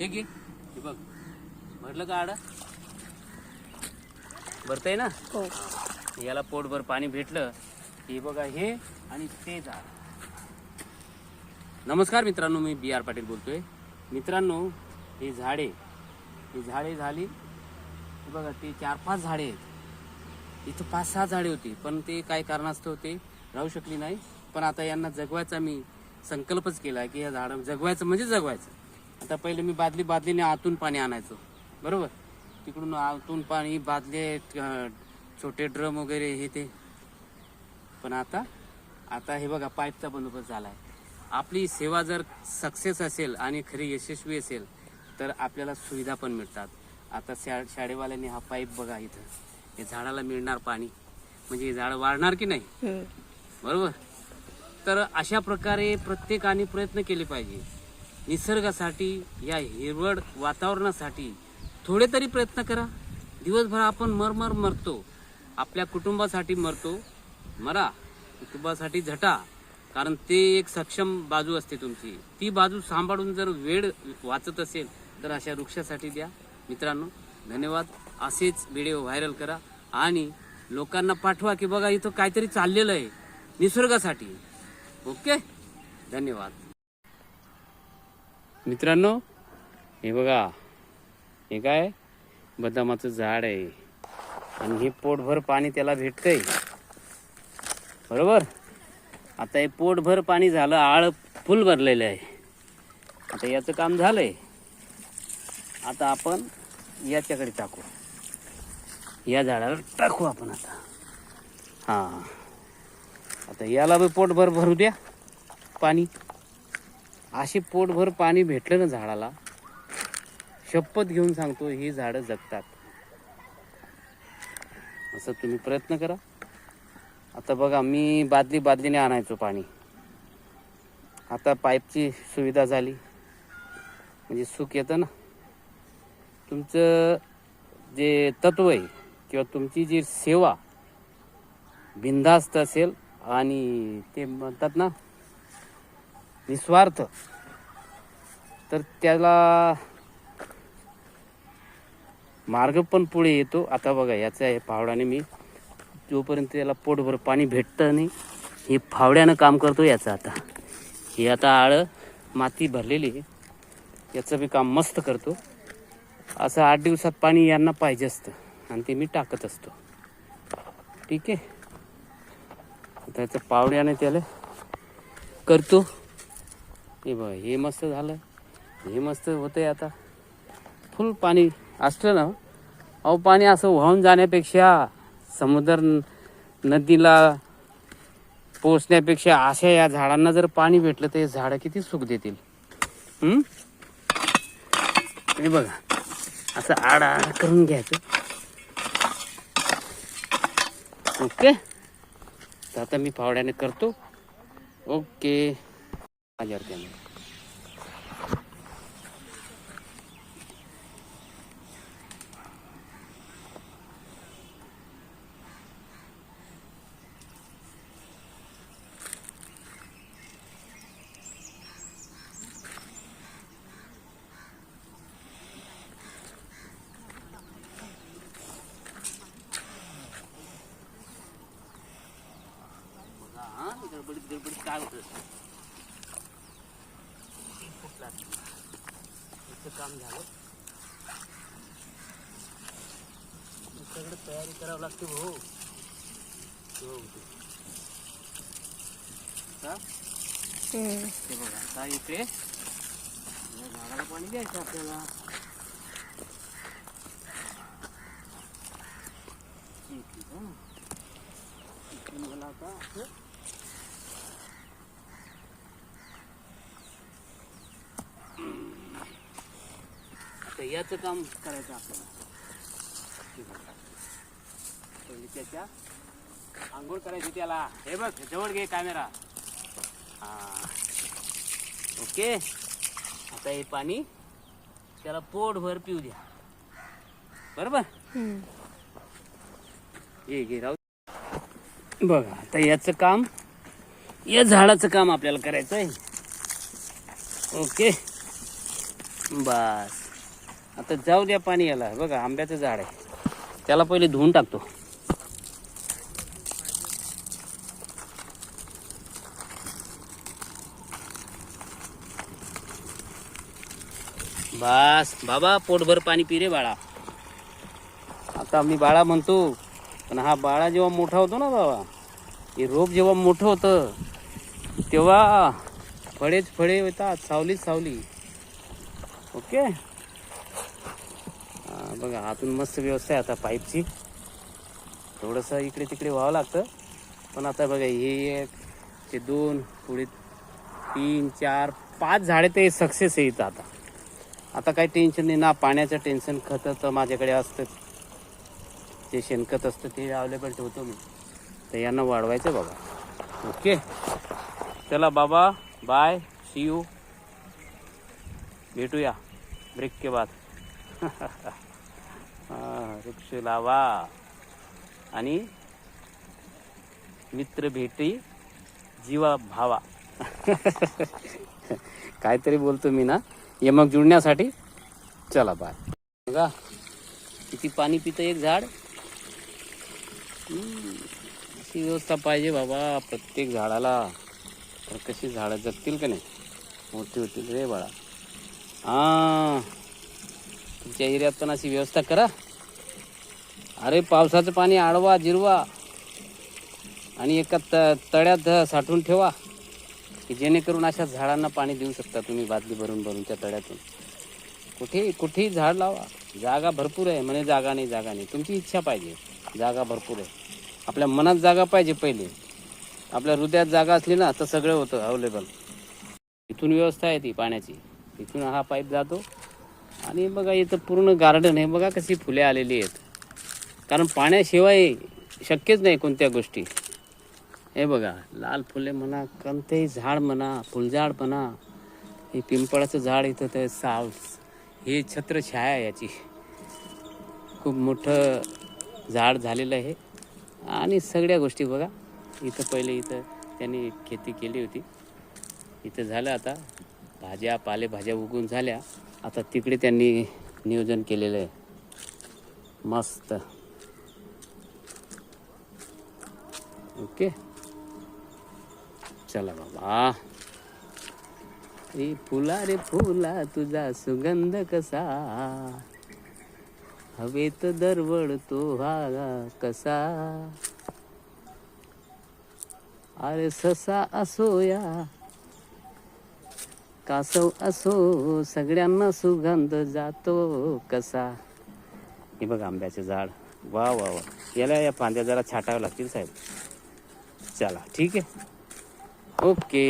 हे घे. हे बघ. भरलं का आडा? भरतंय ना? हो. याला पोटभर पाणी भेटलं. हे बघा हे आणि ते झाड. नमस्कार मित्रांनो मी बी आर पाटील बोलतोय. मित्रांनो ही झाडे. ही झाडे झाली. हे बघा ते चार पाच झाडे आहेत. इथं पाच सहा झाडे होती पण ते काय कारणास्तव ते राहू शकली नाही. पण आता यांना जगवायचा मी संकल्पच केला की या झाडं जगवायचं म्हणजे जगवायचं. आता पहिले मी बादली बादलीने आतून पाणी आणायचो. बरोबर? तिकडून आतून पाणी बादले छोटे ड्रम वगैरे हे ते. पण आता आता हे बघा पाईपचा बंदोबस्त झाला आहे आपली सेवा जर सक्सेस असेल आणि खरी यशस्वी असेल तर आपल्याला सुविधा पण मिळतात. आता शा शाळेवाल्यांनी हा पाईप बघा इथं. हे झाडाला मिळणार पाणी. म्हणजे हे झाड वाढणार की नाही. बरोबर? तर अशा प्रकारे प्रत्येकाने प्रयत्न केले पाहिजे. निसर्गासाठी या हिरवळ वातावरणासाठी थोडे तरी प्रयत्न करा. दिवसभर आपण मरमर मरतो. आपल्या कुटुंबासाठी मरतो. मरा. कुटुंबासाठी झटा. कारण ते एक सक्षम बाजू असते तुमची. ती बाजू सांभाळून जर वेळ वाचत असेल तर अशा वृक्षासाठी द्या. मित्रांनो धन्यवाद. असेच व्हिडिओ व्हायरल करा. आणि लोकांना पाठवा की बघा इथं काहीतरी चाललेलं आहे. निसर्गासाठी. ओके? धन्यवाद. मित्रांनो हे बघा. हे काय? बदामाचं झाड आहे. आणि हे पोटभर पाणी त्याला भेटतंय. बरोबर? आता हे पोटभर पाणी झालं आळ फुल भरलेलं आहे. आता याचं काम झालंय. आता आपण याच्याकडे टाकू. या झाडाला टाकू आपण आता. हां. आता याला बी पोटभर भरू द्या पाणी. अशी पोटभर पाणी भेटलं ना झाडाला. शपथ घेऊन सांगतो ही झाडं जगतात. असं तुम्ही प्रयत्न करा. आता बघा मी बादली बादलीने आणायचो पाणी. आता पाईपची सुविधा झाली. म्हणजे सुख येतं ना. तुमचं जे तत्व आहे किंवा तुमची जी सेवा बिनधास्त असेल आणि ते म्हणतात ना निस्वार्थ. तर त्याला मार्ग पण पुढे येतो. आता बघा याचा हे फावड्याने मी जोपर्यंत त्याला पोटभर पाणी भेटतं नाही हे फावड्यानं काम करतो याचं आता. हे आता आळं माती भरलेली आहे. याचं बी काम मस्त करतो. असं आठ दिवसात पाणी यांना पाहिजे असतं आणि ते मी टाकत असतो. ठीक आहे? त्याचं पावड्याने त्याला करतो. हे बघ हे मस्त झालं. हे मस्त होतंय आता. फुल पाणी असलं ना अहो पाणी असं वाहून जाण्यापेक्षा समुद्र नदीला पोचण्यापेक्षा अशा या झाडांना जर पाणी भेटलं तर हे झाडं किती सुख देतील. हे बघा असं आड आड करून घ्यायचं. ओके? तर आता मी फावड्याने करतो. ओके. माझ्यावर काय होतं काम झालं. सगळं तयारी करावं लागते हो हो. का हम्म. ते बघा आता इथे झाडाला पाणी द्यायचं आपल्याला. मला आता याचं काम करायचं आपल्याला. पहिले त्याच्या आंघोळ करायची त्याला. हे बघ जवळ घे कॅमेरा हा. ओके. आता हे पाणी त्याला पोटभर पिऊ द्या. बरोबर? ये घे राहू बघा आता याचं काम या झाडाचं काम आपल्याला करायचं आहे ओके. बस. आता जाऊ द्या पाणी याला. बघा आंब्याचं झाड आहे. त्याला पहिले धुवून टाकतो. बस बाबा पोटभर पाणी पिरे रे बाळा. आता मी बाळा म्हणतो पण हा बाळा जेव्हा मोठा होतो ना बाबा हे रोप जेव्हा मोठं होतं तेव्हा फळेच फळे येतात सावलीच सावली. ओके? बघा आतून मस्त व्यवस्था आहे आता पाईपची. थोडंसं इकडे तिकडे व्हावं लागतं. पण आता बघा हे एक ते दोन पुढे तीन चार पाच झाडे ते सक्सेस येतं आता. आता काही टेन्शन नाही. ना पाण्याचं टेन्शन खतं तर माझ्याकडे असतं. जे शेणखत असतं ते अवेलेबल ठेवतो मी. तर यांना वाढवायचं बाबा ओके चला बाबा बाय सी यू भेटूया. ब्रेक के बाद. वृक्ष लावा. आणि मित्र भेटी जीवा भावा. काहीतरी बोलतो मी ना. यमक जुळण्यासाठी चला बाय बघा किती पाणी पितं एक झाड. अशी व्यवस्था पाहिजे बाबा प्रत्येक झाडाला. तर कशी झाडं जगतील का नाही? मोठी होतील रे बाळा. हा तुमच्या एरियात पण अशी व्यवस्था करा. अरे पावसाचं पाणी आडवा जिरवा. आणि एका त तळ्यात साठवून ठेवा की जेणेकरून अशा झाडांना पाणी देऊ शकता तुम्ही बादली भरून भरून त्या तळ्यातून. कुठे कुठेही झाड लावा. जागा भरपूर आहे म्हणे जागा नाही जागा नाही. तुमची इच्छा पाहिजे. जागा भरपूर आहे. आपल्या मनात जागा पाहिजे पहिले. आपल्या हृदयात जागा असली ना तर सगळं होतं अवेलेबल इथून व्यवस्था आहे ती पाण्याची. इथून हा पाईप जातो. आणि बघा इथं पूर्ण गार्डन आहे. बघा कशी फुले आलेली आहेत. कारण पाण्याशिवाय शक्यच नाही कोणत्या गोष्टी. हे बघा लाल फुले म्हणा कोणतेही झाड म्हणा फुलझाड म्हणा हे पिंपळाचं झाड इथं ते साव हे छत्रछाया आहे याची. खूप मोठं झाड झालेलं आहे. आणि सगळ्या गोष्टी बघा. इथं पहिले इथं त्यांनी खेती केली होती. इथं झालं आता. भाज्या पालेभाज्या उगून झाल्या. आता तिकडे त्यांनी नियोजन केलेलं आहे. मस्त. ओके. चला बाबा. रे फुला रे फुला तुझा सुगंध कसा? हवेत दरवळतो हा कसा? अरे ससा असो या कासव असो सगळ्यांना सुगंध जातो कसा. हे बघ आंब्याचे झाड. वा वा वा. याला या फांद्या जरा छाटाव्या लागतील साहेब. चला ठीक आहे. ओके.